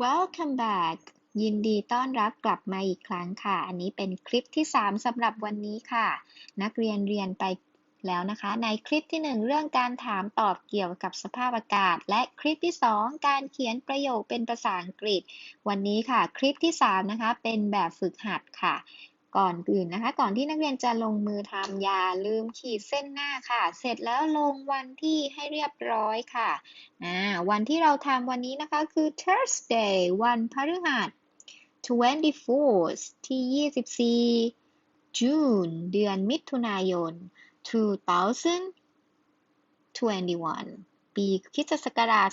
Welcome back ยินดีต้อนรับกลับมาอีกครั้งค่ะ อันนี้เป็นคลิปที่ 3สำหรับวันนี้ค่ะ นักเรียนเรียนไปแล้วนะคะ ในคลิปที่ 1 เรื่องการถามตอบเกี่ยวกับสภาพอากาศ และคลิปที่ 2 การเขียนประโยคเป็นภาษาอังกฤษ วันนี้ค่ะ คลิปที่ 3 นะคะ เป็นแบบฝึกหัดค่ะ ก่อนอื่นนะคะ ก่อนที่นักเรียนจะลงมือทำอย่าลืมขีดเส้นหน้าค่ะ เสร็จแล้วลงวันที่ให้เรียบร้อยค่ะอ่าวันที่เราทำวันนี้นะคะคือ Thursday วันพฤหัส 24th ที่ 24 June เดือนมิถุนายน 2021 ปีคริสตศักราช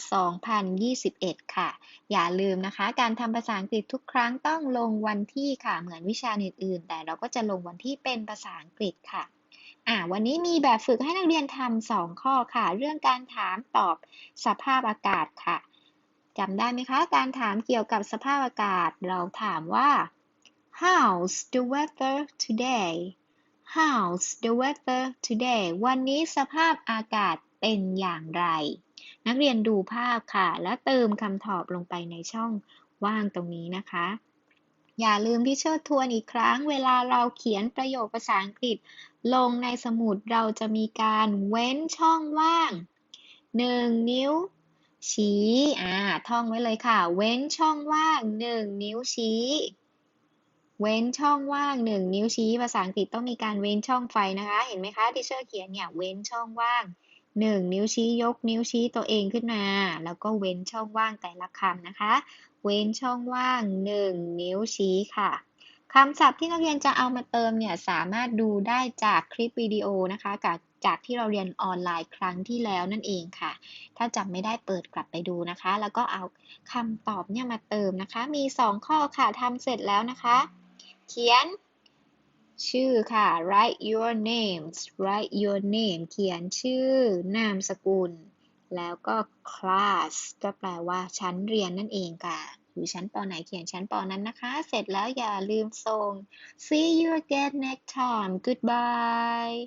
2021 ค่ะ อย่าลืมนะคะ การทำภาษาอังกฤษทุกครั้งต้องลงวันที่ค่ะ เหมือนวิชาอื่นๆ แต่เราก็จะลงวันที่เป็นภาษาอังกฤษค่ะอ่าวันนี้มีแบบฝึกให้นักเรียนทำสองข้อค่ะ เรื่องการถามตอบสภาพอากาศค่ะจำได้ไหมคะ การถามเกี่ยวกับสภาพอากาศ เราถามว่า How's the weather today How's the weather today วันนี้สภาพอากาศ เป็นอย่างไร นักเรียนดูภาพค่ะ แล้วเติมคำตอบลงไปในช่องว่างตรงนี้นะคะ อย่าลืมที่เชิดทวนอีกครั้ง เวลาเราเขียนประโยคภาษาอังกฤษ ลงในสมุดเราจะมีการเว้นช่องว่าง 1 นิ้วชี้อ่าท่องไว้เลยค่ะ เว้นช่องว่าง 1 นิ้วชี้ เว้นช่องว่าง 1 นิ้วชี้ ภาษาอังกฤษต้องมีการเว้นช่องไฟนะคะ เห็นไหมคะที่เชอร์เขียนเนี่ย เว้นช่องว่าง 1 นิ้วชี้ยกนิ้วชี้ตัวเองขึ้นมา แล้วก็เว้นช่องว่างแต่ละคำนะคะ เว้นช่องว่าง 1 นิ้วชี้ค่ะคำศัพท์ที่นักเรียนจะเอามาเติมเนี่ยสามารถดูได้จากคลิปวิดีโอนะคะจากจากที่เราเรียนออนไลน์ครั้งที่แล้วนั่นเองค่ะ ถ้าจำไม่ได้เปิดกลับไปดูนะคะ แล้วก็เอาคำตอบเนี่ยมาเติมนะคะ มี 2 ข้อค่ะทำเสร็จแล้วนะคะ เขียน ชื่อค่ะ write your names write your name เขียนชื่อนามสกุล แล้วก็ class ก็แปลว่าชั้นเรียนนั่นเองค่ะอยู่ชั้นปไหนเขียนชั้นปนั้นนะคะ เสร็จแล้วอย่าลืมส่ง see you again next time goodbye